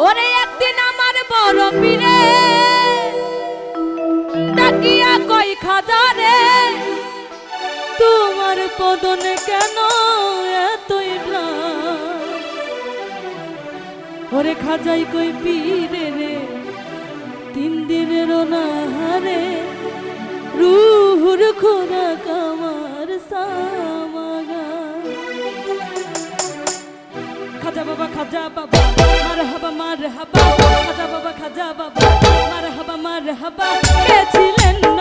ওরে একদিন আমার বড় পীরে, ডাকিয়া কই খাজারে, তোমার পদনে কেন এতই ওরে খাজাই কই পীরে রে, তিন দিনের অনাহারে রুহুর খোরা খাজা বাবা মার হাবা মার হাবা খাজা বাবা খাজা বাবা মার হাবা মার হাবা কে ছিলেন